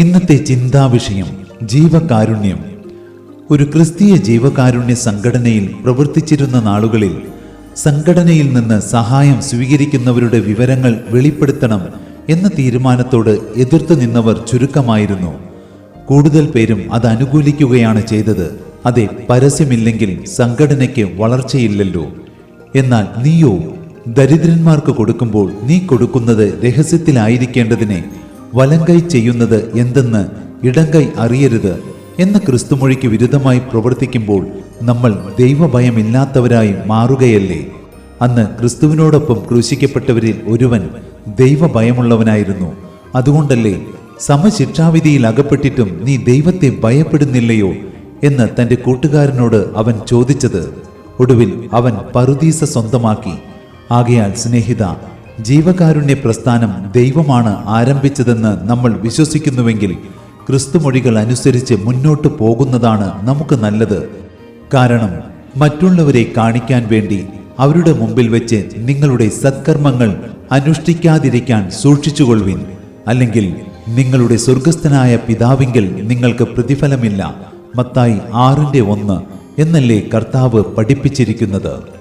ഇന്നത്തെ ചിന്താവിഷയം ജീവകാരുണ്യം. ഒരു ക്രിസ്തീയ ജീവകാരുണ്യ സംഘടനയിൽ പ്രവർത്തിച്ചിരുന്ന നാളുകളിൽ സംഘടനയിൽ നിന്ന് സഹായം സ്വീകരിക്കുന്നവരുടെ വിവരങ്ങൾ വെളിപ്പെടുത്തണം എന്ന തീരുമാനത്തോട് എതിർത്തു നിന്നവർ ചുരുക്കമായിരുന്നു. കൂടുതൽ പേരും അത് അനുകൂലിക്കുകയാണ് ചെയ്തത്. അതെ പരസ്യമില്ലെങ്കിൽ സംഘടനയ്ക്ക് വളർച്ചയില്ലല്ലോ. എന്നാൽ നീയോ ദരിദ്രന്മാർക്ക് കൊടുക്കുമ്പോൾ നീ കൊടുക്കുന്നത് രഹസ്യത്തിലായിരിക്കേണ്ടതിനെ വലങ്കൈ ചെയ്യുന്നത് എന്തെന്ന് ഇടങ്കൈ അറിയരുത് എന്ന ക്രിസ്തുമൊഴിക്ക് വിരുദ്ധമായി പ്രവർത്തിക്കുമ്പോൾ നമ്മൾ ദൈവഭയമില്ലാത്തവരായി മാറുകയല്ലേ? അന്ന് ക്രിസ്തുവിനോടൊപ്പം ക്രൂശിക്കപ്പെട്ടവരിൽ ഒരുവൻ ദൈവഭയമുള്ളവനായിരുന്നു. അതുകൊണ്ടല്ലേ സമശിക്ഷാവിധിയിൽ അകപ്പെട്ടിട്ടും നീ ദൈവത്തെ ഭയപ്പെടുന്നില്ലയോ എന്ന് തന്റെ കൂട്ടുകാരനോട് അവൻ ചോദിച്ചത്. ഒടുവിൽ അവൻ പറുദീസ സ്വന്തമാക്കി. ആകയാൽ സ്നേഹിത ജീവകാരുണ്യ പ്രസ്ഥാനം ദൈവമാണ് ആരംഭിച്ചതെന്ന് നമ്മൾ വിശ്വസിക്കുന്നുവെങ്കിൽ ക്രിസ്തുമൊഴികൾ അനുസരിച്ച് മുന്നോട്ട് പോകുന്നതാണ് നമുക്ക് നല്ലത്. കാരണം മറ്റുള്ളവരെ കാണിക്കാൻ വേണ്ടി അവരുടെ മുമ്പിൽ വെച്ച് നിങ്ങളുടെ സത്കർമ്മങ്ങൾ അനുഷ്ഠിക്കാതിരിക്കാൻ സൂക്ഷിച്ചുകൊള്ളുവിൻ. അല്ലെങ്കിൽ നിങ്ങളുടെ സ്വർഗസ്ഥനായ പിതാവിങ്കിൽ നിങ്ങൾക്ക് പ്രതിഫലമില്ല. മത്തായി ആറിന്റെ ഒന്ന് എന്നല്ലേ കർത്താവ് പഠിപ്പിച്ചിരിക്കുന്നത്?